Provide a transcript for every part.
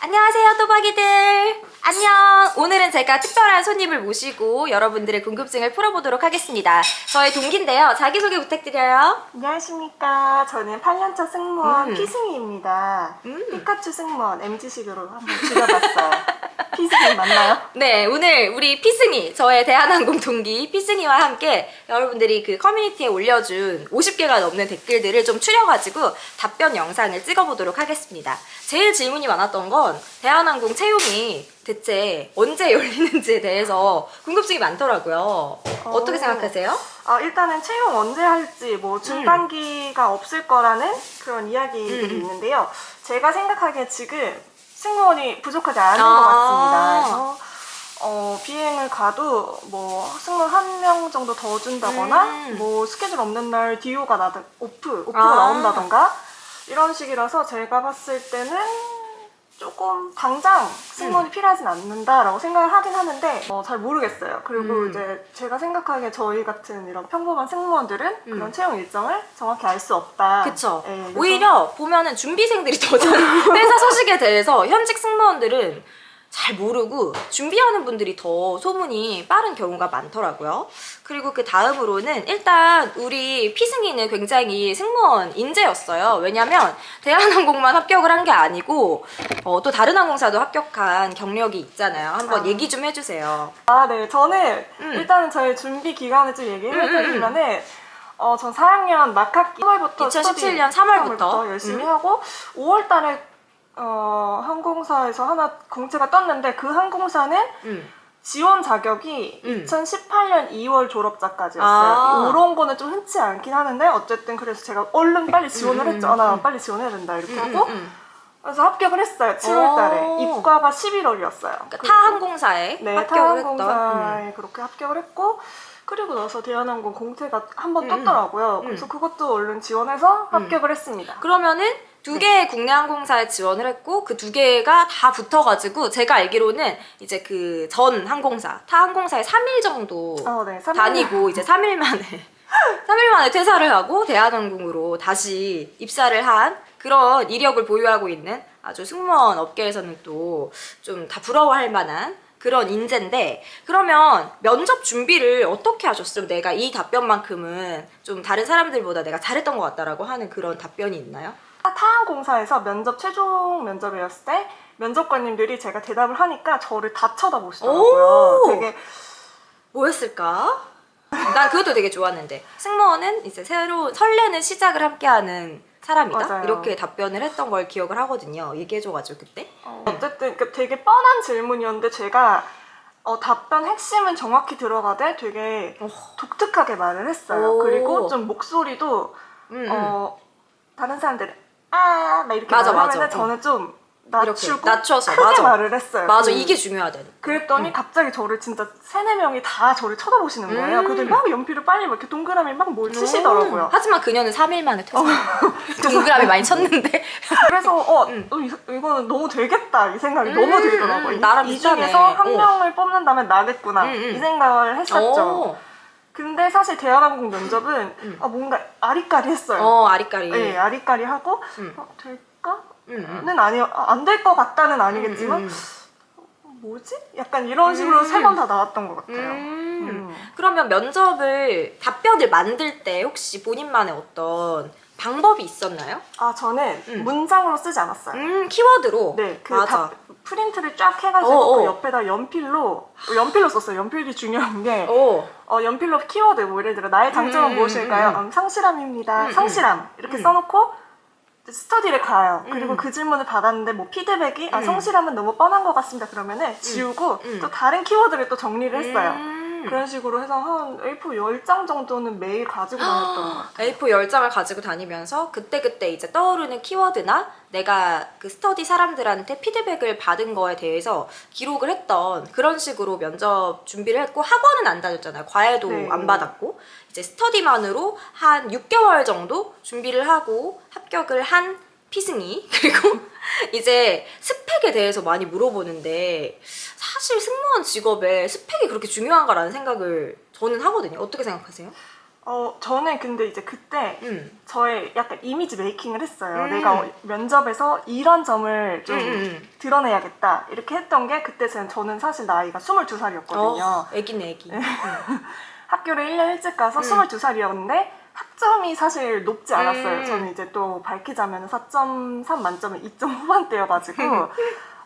안녕하세요 또박이들 안녕 오늘은 제가 특별한 손님을 모시고 여러분들의 궁금증을 풀어보도록 하겠습니다 저의 동기인데요 자기소개 부탁드려요 안녕하십니까. 저는 8년차 승무원 음. 피승희입니다. 음. 피카츄 승무원 MG식으로 한번 줄여봤어요. 피승희 맞나요? 네 오늘 우리 피승희 저의 대한항공 동기 피승희와 함께 여러분들이 그 커뮤니티에 올려준 50개가 넘는 댓글들을 좀 추려가지고 답변 영상을 찍어보도록 하겠습니다 제일 질문이 많았던 건 대한항공 채용이 대체 언제 열리는지에 대해서 궁금증이 많더라고요 어 떻게 어. 생각하세요? 아, 일단은 채용 언제 할지 뭐 중단기가 없을 거라는 그런 이야기들이 음. 있는데요. 제가 생각하기에 지금 승무원이 부족하지 않은 아. 것 같습니다. 그래서 어, 비행을 가도 뭐 승무원 한 명 정도 더 준다거나 음. 뭐 스케줄 없는 날 디오가 나든 오프 오프가 아. 나온다던가 이런 식이라서 제가 봤을 때는 조금 당장 승무원이 필요하진 않는다라고 생각을 하긴 하는데 어, 잘 모르겠어요. 그리고 음. 이제 제가 생각하기에 저희 같은 이런 평범한 승무원들은 음. 그런 채용 일정을 정확히 알 수 없다. 그쵸. 예, 그래서 오히려 보면은 준비생들이 더 잘, 회사 소식에 대해서 현직 승무원들은 잘 모르고 준비하는 분들이 더 소문이 빠른 경우가 많더라고요. 그리고 그 다음으로는 일단 우리 피승이는 굉장히 승무원 인재였어요. 왜냐면 대한항공만 합격을 한 게 아니고 어, 또 다른 항공사도 합격한 경력이 있잖아요. 한번 아. 얘기 좀 해주세요. 아, 네. 저는 음. 일단은 저희 준비 기간을 좀 얘기를 음, 음, 해드리면은 어, 전 4학년 막학기 3월부터 2017년 3월부터. 열심히 음. 하고 5월 달에 어, 항공사에서 하나 공채가 떴는데 그 항공사는 음. 지원 자격이 음. 2018년 2월 졸업자까지였어요. 아. 이런 거는 좀 흔치 않긴 하는데 어쨌든 그래서 제가 얼른 빨리 지원을 음, 했죠. 아, 나 음. 빨리 지원해야 된다 이렇게 음, 하고 음, 음. 그래서 합격을 했어요. 7월 달에. 오. 입과가 11월이었어요. 그러니까 타 항공사에 네, 합격을 했던. 음. 타항공사에 그렇게 합격을 했고 그리고 나서 대한항공 공채가 한 번 음, 떴더라고요. 음. 그래서 그것도 얼른 지원해서 합격을 했습니다. 그러면은 두 개의 국내 항공사에 지원을 했고 그 두 개가 다 붙어가지고 제가 알기로는 이제 그 전 항공사 타 항공사에 3일 정도 어, 네, 삼 년- 다니고 이제 3일 만에 3일 만에 퇴사를 하고 대한항공으로 다시 입사를 한 그런 이력을 보유하고 있는 아주 승무원 업계에서는 또 좀 다 부러워할 만한 그런 인재인데 그러면 면접 준비를 어떻게 하셨어요? 내가 이 답변만큼은 좀 다른 사람들보다 내가 잘했던 것 같다라고 하는 그런 답변이 있나요? 타항공사에서 면접 최종 면접이었을 때 면접관님들이 제가 대답을 하니까 저를 다 쳐다보시더라고요. 오! 되게 뭐였을까? 난 그것도 되게 좋았는데 승무원은 이제 새로운 설레는 시작을 함께하는 사람이다 맞아요. 이렇게 답변을 했던 걸 기억을 하거든요 얘기해줘가지고 그때 어, 어쨌든 그 되게 뻔한 질문이었는데 제가 어, 답변 핵심은 정확히 들어가되 되게 어. 독특하게 말을 했어요. 오. 그리고 좀 목소리도 음, 음. 어, 다른 사람들은 아, 막 이렇게 맞아, 말하면 맞아. 저는 좀 이렇게 낮추고 낮춰서, 크게 맞아. 말을 했어요. 맞아 그- 이게 중요하다니 그랬더니 갑자기 저를 진짜 세네 명이 다 저를 쳐다보시는 거예요. 음. 그들이 막 연필을 빨리 막 이렇게 동그라미 막 뭘 치시더라고요. 음. 하지만 그녀는 3일 만에 퇴사 동그라미 많이 쳤는데 그래서 어, 음. 어, 이- 이거는 너무 되겠다 이 생각이 음, 너무 들더라고요. 음, 이- 나랑 이, 비슷하네. 중에서 한 어. 명을 뽑는다면 나겠구나 음, 음. 이 생각을 했었죠. 오. 근데 사실 대한항공 면접은 음. 아, 뭔가 아리까리했어요. 어 아리까리 네, 아리까리하고 음. 어, 될까? 음, 음. 는 아니 안 될 것 같다는 아니겠지만 음, 음, 뭐지? 약간 이런 식으로 음. 세번 다 나왔던 것 같아요. 음. 음. 그러면 면접을 답변을 만들 때 혹시 본인만의 어떤 방법이 있었나요? 아 저는 음. 문장으로 쓰지 않았어요. 음 키워드로 네, 그 맞아 답- 프린트를 쫙 해가지고 어, 어. 그 옆에다 연필로 어, 연필로 썼어요. 연필이 중요한 게 오 어, 연필로 키워드 뭐 예를 들어 나의 장점은 음, 무엇일까요? 음, 음. 음, 성실함입니다. 음, 성실함 이렇게 음. 써놓고 스터디를 가요. 그리고 음. 그 질문을 받았는데 뭐 피드백이 아 음. 성실함은 너무 뻔한 것 같습니다. 그러면은 지우고 음. 또 다른 키워드를 또 정리를 했어요. 음. 그런 식으로 해서 한 A4 10장 정도는 매일 가지고 다녔던 것 같아요. A4 10장을 가지고 다니면서 그때그때 이제 떠오르는 키워드나 내가 그 스터디 사람들한테 피드백을 받은 거에 대해서 기록을 했던 그런 식으로 면접 준비를 했고 학원은 안 다녔잖아요. 과외도 네. 안 받았고 이제 스터디만으로 한 6개월 정도 준비를 하고 합격을 한 피승이 그리고 이제 스펙에 대해서 많이 물어보는데 사실 승무원 직업에 스펙이 그렇게 중요한가라는 생각을 저는 하거든요. 어떻게 생각하세요? 어, 저는 근데 이제 그때 음. 저의 약간 이미지 메이킹을 했어요. 음. 내가 어- 면접에서 이런 점을 좀 음, 음, 음. 드러내야겠다. 이렇게 했던 게 그때 제- 저는 사실 나이가 22살이었거든요. 어, 애기네 애기. 음. 학교를 1년 일찍 가서 음. 22살이었는데 학점이 사실 높지 않았어요. 음. 저는 이제 또 밝히자면 4.3 만점에 2점 후반대여가지고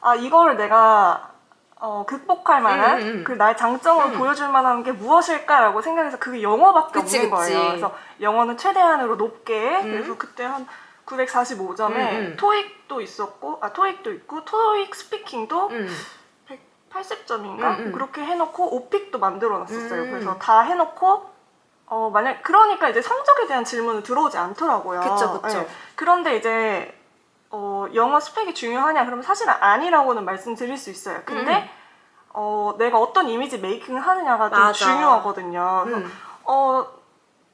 아 이거를 내가 어, 극복할 만한 음, 음, 음. 그 나의 장점으로 음. 보여줄 만한 게 무엇일까라고 생각해서 그게 영어밖에 그치, 없는 그치. 거예요. 그래서 영어는 최대한으로 높게 음. 그래서 그때 한 945점에 음, 음. 토익도 있었고 아 토익도 있고 토익 스피킹도 음. 180점인가 음, 음. 그렇게 해놓고 오픽도 만들어놨었어요. 음. 그래서 다 해놓고 어 만약 그러니까 이제 성적에 대한 질문은 들어오지 않더라고요. 그쵸, 그쵸. 네. 그런데 이제 어 영어 스펙이 중요하냐 그러면 사실 아니라고는 말씀드릴 수 있어요. 근데 음. 어 내가 어떤 이미지 메이킹을 하느냐가 좀 맞아. 중요하거든요. 그래서 음. 어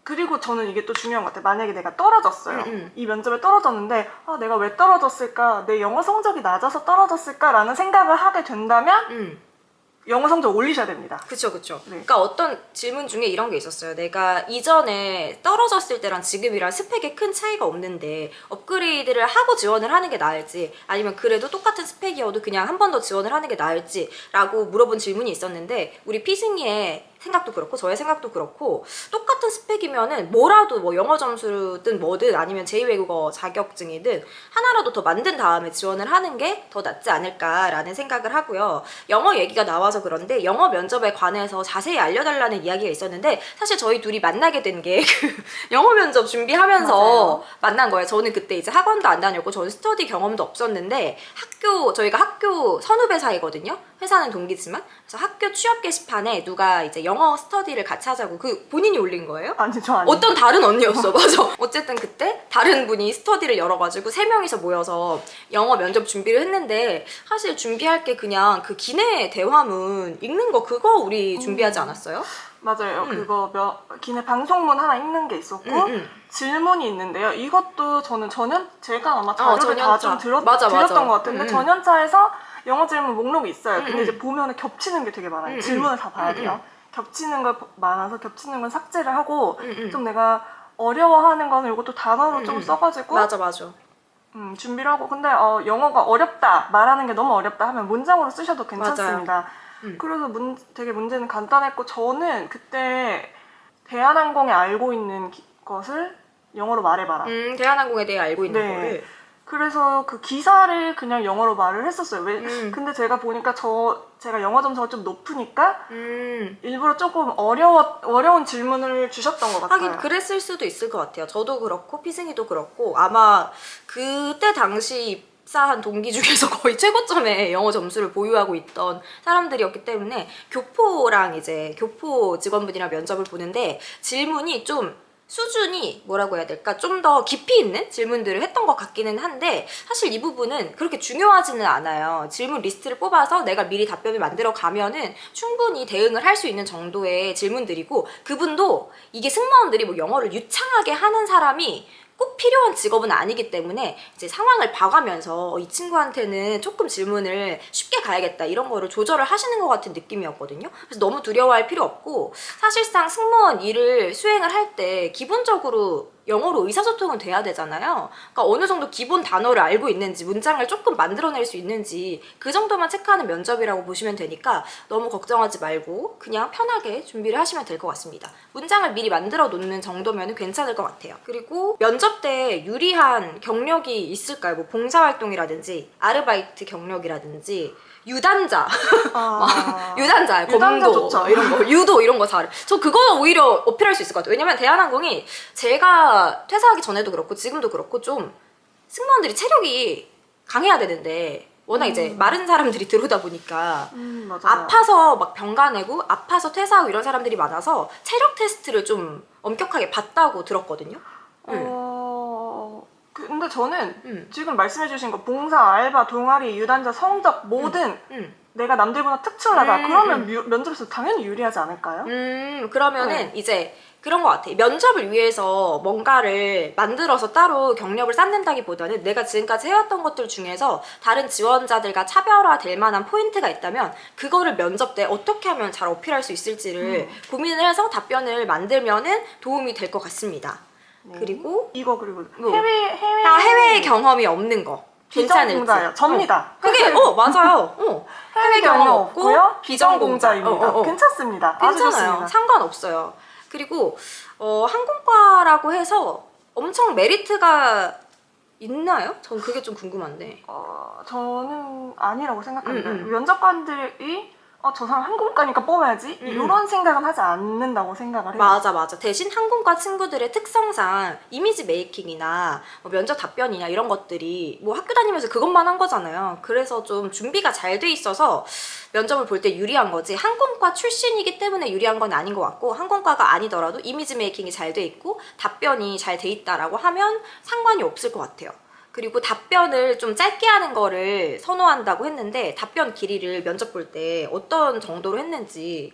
그리고 저는 이게 또 중요한 것 같아요. 만약에 내가 떨어졌어요. 음, 음. 이 면접에 떨어졌는데 아 내가 왜 떨어졌을까? 내 영어 성적이 낮아서 떨어졌을까라는 생각을 하게 된다면 음. 영어 성적 올리셔야 됩니다. 그쵸 그쵸. 네. 그러니까 어떤 질문 중에 이런 게 있었어요. 내가 이전에 떨어졌을 때랑 지금이랑 스펙에 큰 차이가 없는데 업그레이드를 하고 지원을 하는 게 나을지 아니면 그래도 똑같은 스펙이어도 그냥 한 번 더 지원을 하는 게 나을지라고 물어본 질문이 있었는데 우리 피승이의 생각도 그렇고 저의 생각도 그렇고 똑같은 스펙이면은 뭐라도 뭐 영어 점수든 뭐든 아니면 제2외국어 자격증이든 하나라도 더 만든 다음에 지원을 하는 게 더 낫지 않을까라는 생각을 하고요. 영어 얘기가 나와서 그런데 영어 면접에 관해서 자세히 알려달라는 이야기가 있었는데 사실 저희 둘이 만나게 된 게 그 영어 면접 준비하면서 맞아요. 만난 거예요. 저는 그때 이제 학원도 안 다녔고 저는 스터디 경험도 없었는데 학교 저희가 학교 선후배 사이거든요. 회사는 동기지만 그래서 학교 취업 게시판에 누가 이제 영어 스터디를 같이 하자고 그 본인이 올린 거예요? 아니 저 아니. 어떤 다른 언니였어, 맞아. 어쨌든 그때 다른 분이 스터디를 열어가지고 세 명이서 모여서 영어 면접 준비를 했는데 사실 준비할 게 그냥 그 기내 대화문 읽는 거 그거 우리 준비하지 않았어요? 맞아요. 음. 그거 몇 기내 방송문 하나 읽는 게 있었고 응, 응. 질문이 있는데요. 이것도 저는 전년 제가 아마 어, 자료를 다 전연차. 좀 들었, 맞아, 맞아. 드렸던 것 같은데 음, 음. 전연차에서 영어 질문 목록이 있어요. 음, 근데 음. 이제 보면 겹치는 게 되게 많아요. 음, 음. 질문을 다 봐야 음, 돼요. 겹치는 거 많아서 겹치는 건 삭제를 하고. 좀 내가 어려워하는 거는 이것도 단어로 음, 좀 음. 써가지고 맞아, 맞아. 음, 준비를 하고 근데 어, 영어가 어렵다 말하는 게 너무 어렵다 하면 문장으로 쓰셔도 괜찮습니다. 음. 그래서 문, 되게 문제는 간단했고 저는 그때 대한항공에 알고 있는 기- 것을 영어로 말해봐라. 음, 대한항공에 대해 알고 있는 네. 거를. 그래서 그 기사를 그냥 영어로 말을 했었어요. 왜? 음. 근데 제가 보니까 저 제가 영어 점수가 좀 높으니까 음. 일부러 조금 어려워 어려운 질문을 주셨던 것 같아요. 하긴 그랬을 수도 있을 것 같아요. 저도 그렇고 피승이도 그렇고 아마 그때 당시 입사한 동기 중에서 거의 최고점의 영어 점수를 보유하고 있던 사람들이었기 때문에 교포랑 이제 교포 직원분이랑 면접을 보는데 질문이 좀 수준이 뭐라고 해야 될까 좀 더 깊이 있는 질문들을 했던 것 같기는 한데 사실 이 부분은 그렇게 중요하지는 않아요. 질문 리스트를 뽑아서 내가 미리 답변을 만들어 가면은 충분히 대응을 할 수 있는 정도의 질문들이고 그분도 이게 승무원들이 뭐 영어를 유창하게 하는 사람이 꼭 필요한 직업은 아니기 때문에 이제 상황을 봐가면서 어, 이 친구한테는 조금 질문을 쉽게 가야겠다 이런 거를 조절을 하시는 것 같은 느낌이었거든요. 그래서 너무 두려워할 필요 없고 사실상 승무원 일을 수행을 할 때 기본적으로 영어로 의사소통은 돼야 되잖아요. 그러니까 어느 정도 기본 단어를 알고 있는지 문장을 조금 만들어낼 수 있는지 그 정도만 체크하는 면접이라고 보시면 되니까 너무 걱정하지 말고 그냥 편하게 준비를 하시면 될 것 같습니다. 문장을 미리 만들어 놓는 정도면 괜찮을 것 같아요. 그리고 면접 때 유리한 경력이 있을까요? 뭐 봉사활동이라든지 아르바이트 경력이라든지 유단자 아, 유단자, 검도 좋죠. 이런 거, 유도 이런 거 잘. 저 그거 오히려 어필할 수 있을 것 같아요. 왜냐면 대한항공이 제가 퇴사하기 전에도 그렇고 지금도 그렇고 좀 승무원들이 체력이 강해야 되는데 워낙 이제 음. 마른 사람들이 들어오다 보니까 음, 맞아요. 아파서 막 병가 내고 아파서 퇴사하고 이런 사람들이 많아서 체력 테스트를 좀 엄격하게 봤다고 들었거든요. 음. 어, 근데 저는 음. 지금 말씀해주신 거 봉사, 알바, 동아리, 유단자, 성적 모든 음. 내가 남들보다 특출하다 음, 그러면 음. 유- 면접에서 당연히 유리하지 않을까요? 음, 그러면은 네. 이제 그런 것 같아. 면접을 위해서 뭔가를 만들어서 따로 경력을 쌓는다기보다는 내가 지금까지 해왔던 것들 중에서 다른 지원자들과 차별화될 만한 포인트가 있다면 그거를 면접 때 어떻게 하면 잘 어필할 수 있을지를 음. 고민을 해서 답변을 만들면은 도움이 될 것 같습니다. 네. 그리고 이거 그리고 뭐? 해외 해외 다 해외 경험이 없는 거 괜찮을지. 비전공자예요. 접니다. 어. 그게 어 맞아요. 어. 해외 경험 없고요. 비전공자입니다. 어, 어, 어. 괜찮습니다. 아주 괜찮아요. 좋습니다. 상관없어요. 그리고 어, 항공과라고 해서 엄청 메리트가 있나요? 전 그게 좀 궁금한데. 어, 저는 아니라고 생각합니다. 음, 음. 면접관들이 어, 저 사람 한국가니까 뽑아야지 음, 이런 생각은 하지 않는다고 생각을 해요. 맞아 맞아. 대신 항공과 친구들의 특성상 이미지 메이킹이나 뭐 면접 답변이나 이런 것들이 뭐 학교 다니면서 그것만 한 거잖아요. 그래서 좀 준비가 잘 돼 있어서 면접을 볼 때 유리한 거지. 항공과 출신이기 때문에 유리한 건 아닌 것 같고 항공과가 아니더라도 이미지 메이킹이 잘 돼 있고 답변이 잘 돼 있다라고 하면 상관이 없을 것 같아요. 그리고 답변을 좀 짧게 하는 거를 선호한다고 했는데 답변 길이를 면접 볼 때 어떤 정도로 했는지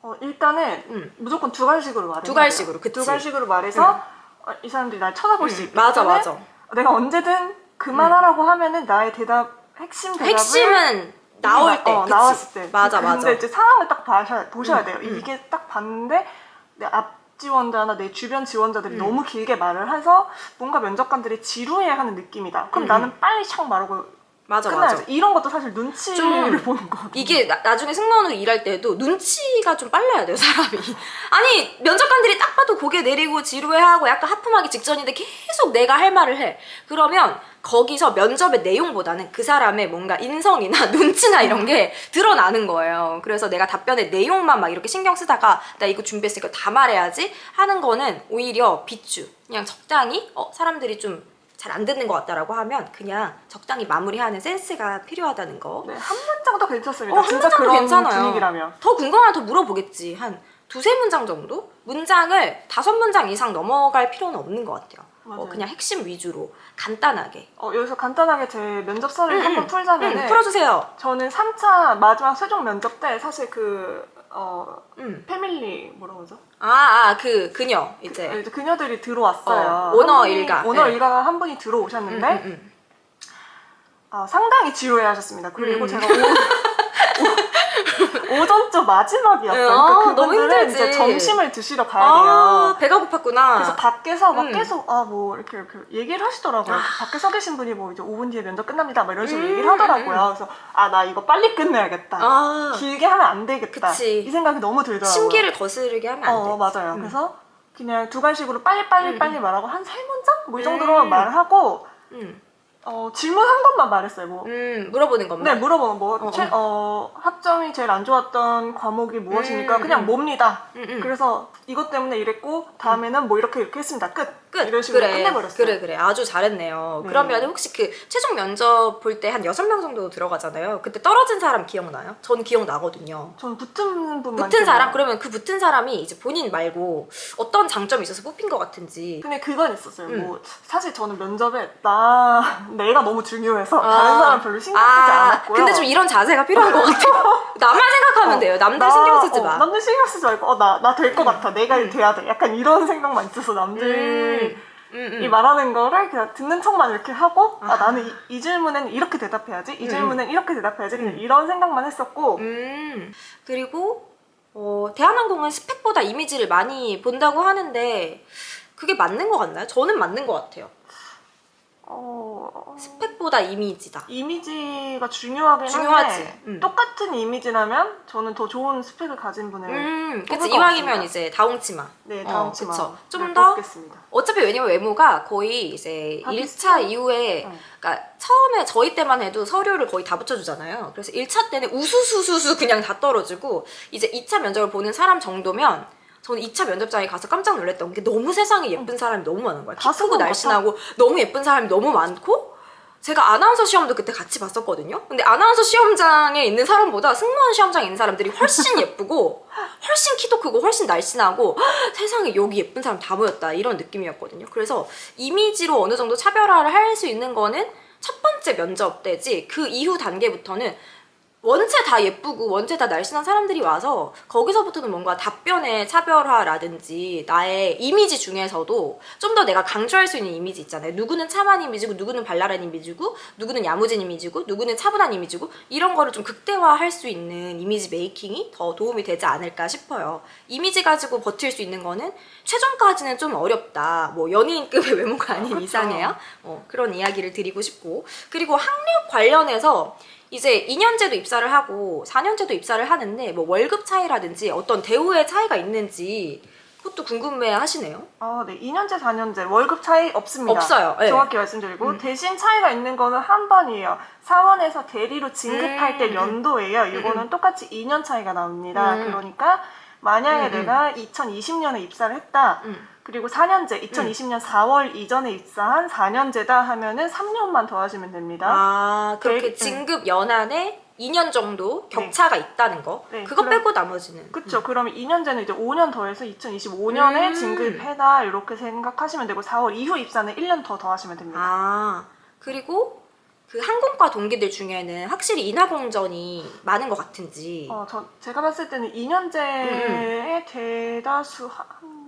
어, 일단은 음. 무조건 두 갈식으로 말해요. 두 갈식으로, 그치. 두 갈식으로 말해서 어, 이 사람들이 날 쳐다볼 수 음, 있게. 맞아 맞아. 내가 언제든 그만하라고 하면은 나의 대답 핵심 대답을 핵심은 나올 때, 어? 나왔을 때. 맞아, 근데 맞아. 이제 상황을 딱 봐셔야, 보셔야 음, 돼요. 음. 이게 딱 봤는데 내 앞 지원자나 내 주변 지원자들이 음. 너무 길게 말을 해서 뭔가 면접관들이 지루해하는 느낌이다. 그럼 음, 나는 빨리 촥 말하고 맞아 끝나야죠. 맞아. 이런 것도 사실 눈치를 좀 보는 거거든요. 이게 나, 나중에 승무원으로 일할 때도 눈치가 좀 빨라야 돼요 사람이. 아니 면접관들이 딱 봐도 고개 내리고 지루해하고 약간 하품하기 직전인데 계속 내가 할 말을 해. 그러면 거기서 면접의 내용보다는 그 사람의 뭔가 인성이나 눈치나 이런 게 드러나는 거예요. 그래서 내가 답변의 내용만 막 이렇게 신경 쓰다가 나 이거 준비했으니까 다 말해야지 하는 거는 오히려 비추. 그냥 적당히 어 사람들이 좀 잘 안 듣는 것 같다라고 하면 그냥 적당히 마무리하는 센스가 필요하다는 거. 네, 한 문장도 괜찮습니다. 어, 한 진짜 문장도 그런 괜찮아요. 분위기라면. 더 궁금하면 더 물어보겠지. 한 두세 문장 정도? 문장을 다섯 문장 이상 넘어갈 필요는 없는 것 같아요. 어, 맞아요. 그냥 핵심 위주로 간단하게. 어, 여기서 간단하게 제 면접설을 음, 한번 음. 풀자면은 음, 풀어주세요. 저는 3차 마지막 최종 면접 때 사실 그 어, 음. 패밀리 뭐라고 하죠? 아, 아, 그 그녀 이제. 이제 그녀들이 들어왔어요. 어, 오너 한 분이- 일가. 오너 네. 일가가 한 분이 음, 들어오셨는데 음, 음. 아, 상당히 지루해하셨습니다. 그리고 음. 제가 오, 오, 전주 마지막이었어요. 어, 그러니까 너무 그분들은 힘들지. 이제 점심을 드시러 가야 아, 돼요. 배가 고팠구나. 그래서 밖에서 막 음. 계속 아 뭐 이렇게 이렇게 얘기를 하시더라고요. 밖에 서 계신 분이 뭐 이제 5분 뒤에 면접 끝납니다. 막 이런 식으로 음, 얘기를 하더라고요. 그래서 아 나 이거 빨리 끝내야겠다. 아, 길게 하면 안 되겠다. 그치. 이 생각이 너무 들더라고요. 심기를 거스르게 하면 안 돼. 어 맞아요. 음. 그래서 그냥 두 간식으로 빨리 빨리 음. 빨리 말하고 한 세 문장 뭐 이 정도로만 음. 말하고 음, 어, 질문 한 번만 말했어요. 뭐. 음, 물어보는 것만. 네 물어보면 뭐 어, 최- 어, 학점이 제일 안 좋았던 과목이 무엇입니까? 음, 그냥 음. 뭡니다. 음, 음. 그래서 이것 때문에 이랬고 다음에는 뭐 이렇게 이렇게 했습니다. 끝. 끝. 이런 식으로 그래. 끝내버렸어요. 그래 그래 아주 잘했네요. 네. 그러면 혹시 그 최종 면접 볼 때 한 여섯 명 정도 들어가잖아요. 그때 떨어진 사람 기억나요? 전 기억나거든요. 전 붙은 분만 붙은 사람 기억나요. 그러면 그 붙은 사람이 이제 본인 말고 어떤 장점이 있어서 뽑힌 것 같은지. 근데 그건 있었어요. 음. 뭐 사실 저는 면접에 나 내가 너무 중요해서 아. 다른 사람 별로 신경 쓰지 않았고요. 근데 좀 이런 자세가 필요한 것 같아요. 나만 생각하면 어, 돼요. 남들 나- 신경 쓰지 어, 마. 남들 신경 쓰지 말고 어, 나나 될것 음. 같아. 내가 음. 돼야 돼. 약간 이런 생각만 있어서 남들이 음, 음, 이 음. 말하는 거를 그냥 듣는 척만 이렇게 하고 아, 아. 나는 이, 이 질문은 이렇게 대답해야지. 이 음. 질문은 이렇게 대답해야지. 그냥 음. 이런 생각만 했었고 음. 그리고 어, 대한항공은 스펙보다 이미지를 많이 본다고 하는데 그게 맞는 것 같나요? 저는 맞는 것 같아요. 어, 스펙보다 이미지다. 이미지가 중요하긴 중요하지. 한데 음. 똑같은 이미지라면 저는 더 좋은 스펙을 가진 분을 음, 그치 것 이왕이면. 이제 다홍치마. 네 어, 다음 치마. 좀 네, 더? 뽑겠습니다. 어차피 왜냐면 외모가 거의 이제 다 1차 비슷해요. 이후에 응. 그러니까 처음에 저희 때만 해도 서류를 거의 다 붙여주잖아요. 그래서 1차 때는 우수수수수 그냥 다 떨어지고 이제 2차 면접을 보는 사람 정도면 저는 2차 면접장에 가서 깜짝 놀랐던 게 너무 세상에 예쁜 사람이 너무 많은 거야. 키다 크고 날씬하고 너무 예쁜 사람이 너무 많고 제가 아나운서 시험도 그때 같이 봤었거든요. 근데 아나운서 시험장에 있는 사람보다 승무원 시험장에 있는 사람들이 훨씬 예쁘고 훨씬 키도 크고 훨씬 날씬하고 "헉, 세상에 여기 예쁜 사람 다 모였다 이런 느낌이었거든요. 그래서 이미지로 어느 정도 차별화를 할 수 있는 거는 첫 번째 면접 때지 그 이후 단계부터는 원체 다 예쁘고 원체 다 날씬한 사람들이 와서 거기서부터는 뭔가 답변의 차별화라든지 나의 이미지 중에서도 좀 더 내가 강조할 수 있는 이미지 있잖아요. 누구는 참한 이미지고 누구는 발랄한 이미지고 누구는 야무진 이미지고 누구는 차분한 이미지고 이런 거를 좀 극대화할 수 있는 이미지 메이킹이 더 도움이 되지 않을까 싶어요. 이미지 가지고 버틸 수 있는 거는 최종까지는 좀 어렵다. 뭐 연예인급의 외모가 아닌 그쵸. 이상해요. 어, 그런 이야기를 드리고 싶고 그리고 학력 관련해서 이제 2년제도 입사를 하고 4년제도 입사를 하는데 뭐 월급 차이라든지 어떤 대우의 차이가 있는지 그것도 궁금해 하시네요. 아, 네. 2년제, 4년제 월급 차이 없습니다. 없어요. 네. 정확히 말씀드리고 음. 대신 차이가 있는 거는 한 번이에요. 사원에서 대리로 진급할 음, 때 음. 연도예요. 이거는 똑같이 2년 차이가 나옵니다. 음. 그러니까 만약에 음, 음. 내가 2020년에 입사를 했다. 음. 그리고 4년제, 2020년 4월 이전에 입사한 4년제다 하면은 3년만 더 하시면 됩니다. 아 그렇게 네, 진급 연한에 2년 정도 격차가 있다는 거. 네, 그거 그럼- 빼고 나머지는. 그쵸. 그러면 2년제는 이제 5년 더해서 2025년에 음. 진급해다 이렇게 생각하시면 되고 4월 이후 입사는 1년 더 더 하시면 됩니다. 아 그리고 그 항공과 동기들 중에는 확실히 인하공전이 많은 것 같은지. 어, 저, 제가 봤을 때는 2년제의 음, 대다수 한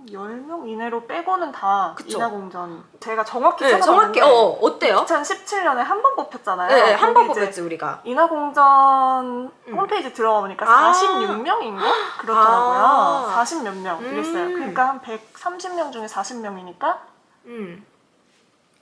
10명 이내로 빼고는 다 그쵸. 인하공전. 제가 정확히 네, 찾아봤는데 정확히 어 어때요? 2017년에 한 번 뽑혔잖아요. 네, 네, 한번 거기 이제 뽑혔지 우리가. 인하공전 홈페이지 들어가 보니까 아. 46명인가? 그렇더라고요. 아. 40 몇명 그랬어요. 음. 그러니까 한 130명 중에 40명이니까 음.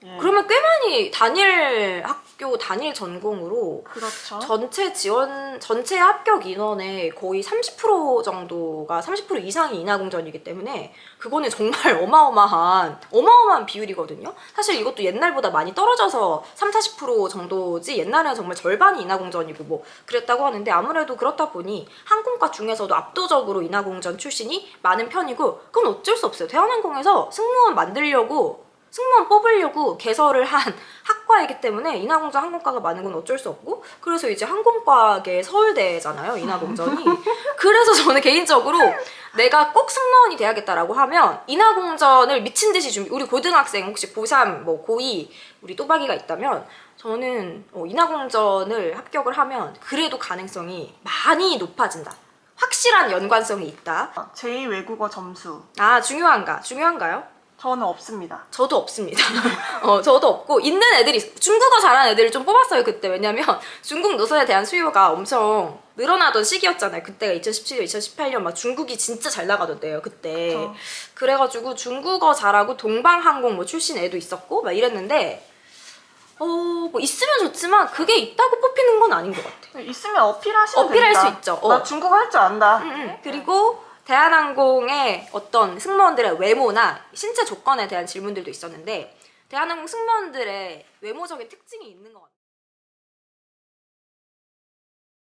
예. 그러면 꽤 많이 단일 학교 단일 전공으로 그렇죠. 전체 지원 전체 합격 인원의 거의 30% 정도가 30% 이상이 인하공전이기 때문에 그거는 정말 어마어마한 어마어마한 비율이거든요. 사실 이것도 옛날보다 많이 떨어져서 3, 40% 정도지 옛날에는 정말 절반이 인하공전이고 뭐 그랬다고 하는데 아무래도 그렇다 보니 항공과 중에서도 압도적으로 인하공전 출신이 많은 편이고 그건 어쩔 수 없어요. 대한항공에서 승무원 만들려고 승무원 뽑으려고 개설을 한 학과이기 때문에 인하공전 항공과가 많은 건 어쩔 수 없고 그래서 이제 항공과계 서울대잖아요 인하공전이. 그래서 저는 개인적으로 내가 꼭 승무원이 돼야겠다라고 하면 인하공전을 미친 듯이 준비 우리 고등학생 혹시 고3 뭐 고2 우리 또박이가 있다면 저는 어, 인하공전을 합격을 하면 그래도 가능성이 많이 높아진다. 확실한 연관성이 있다. 제2 외국어 점수. 아 중요한가? 중요한가요? 저는 없습니다. 저도 없습니다. 어, 저도 없고 있는 애들이 있- 중국어 잘하는 애들을 좀 뽑았어요 그때 왜냐면 중국 노선에 대한 수요가 엄청 늘어나던 시기였잖아요. 그때가 2017년, 2018년 막 중국이 진짜 잘 나가던데요 그때. 그쵸. 그래가지고 중국어 잘하고 동방항공 뭐 출신 애도 있었고 막 이랬는데 어 뭐 있으면 좋지만 그게 있다고 뽑히는 건 아닌 것 같아. 있으면 어필하시면 어필할. 수 있죠. 어. 나 중국어 할 줄 안다. 음, 음. 그리고 대한항공의 어떤 승무원들의 외모나 신체 조건에 대한 질문들도 있었는데 대한항공 승무원들의 외모적인 특징이 있는 것 같아요.